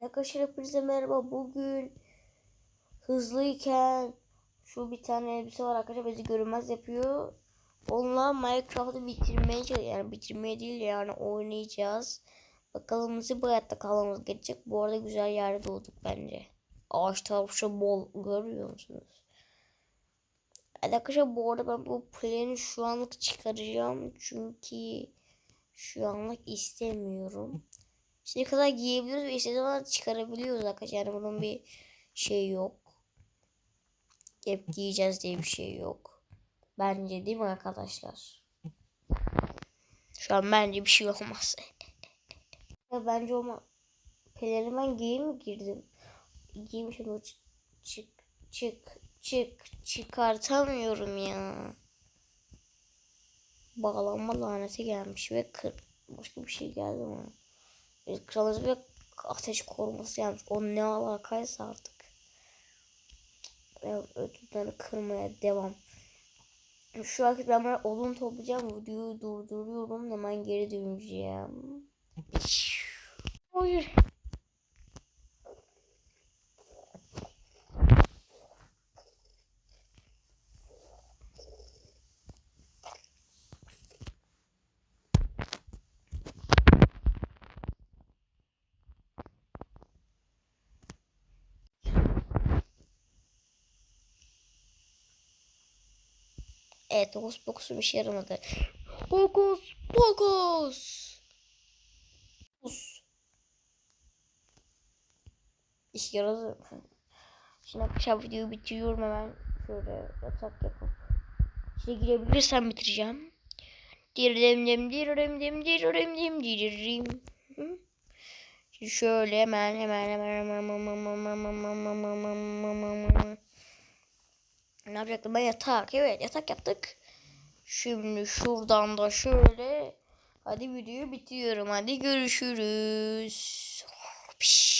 Arkadaşlar hepinize merhaba. Bugün hızlıyken şu bir tane elbise var arkadaşlar bizi görünmez yapıyor. Onunla Minecraft'ı bitirmeye çalışıyoruz. Yani bitirmeye değil yani oynayacağız. Bakalım nasıl bu hayatta kalmamız gerekecek. Bu arada güzel yerde doğduk bence. Ağaç tarafı bol görüyor musunuz? Evet Arkadaşlar bu arada ben bu planı şu anlık çıkaracağım. Çünkü şu anlık istemiyorum. İstediği kadar giyebiliyoruz ve istediği kadar çıkarabiliyoruz arkadaşlar. Yani bunun bir şey yok. Hep giyeceğiz diye bir şey yok. Bence değil mi arkadaşlar? Şu an bence bir şey olmaz. Ya bence olma. Pelerin ben giyin mi girdim? Giymişim o çık çık çık çık çıkartamıyorum ya. Bağlanma laneti gelmiş ve kır başka bir şey geldi bana. Bir Kralımız ve ateş koruması yapmış. O ne alakaysa artık. Evet, ödülleri kırmaya devam. Şu vakit ben böyle odun toplayacağım. Videoyu durduruyorum. Hemen geri döneceğim. Evet Hokus Pokus'um işe yaramadı. Hokus Pokus. İşe yaradı. Şimdi akşam videoyu bitiriyorum hemen. Şöyle yatak yapıp. İçine girebilirsem bitireceğim. Dirdim dim dirdim dim dirdim dim dirdim. Şöyle hemen hemen hemen hemen hemen hemen hemen hemen hemen hemen hemen ne yapacaktım ben yatak evet yatak yaptık. Şimdi şuradan da şöyle hadi videoyu bitiriyorum hadi görüşürüz. Piş.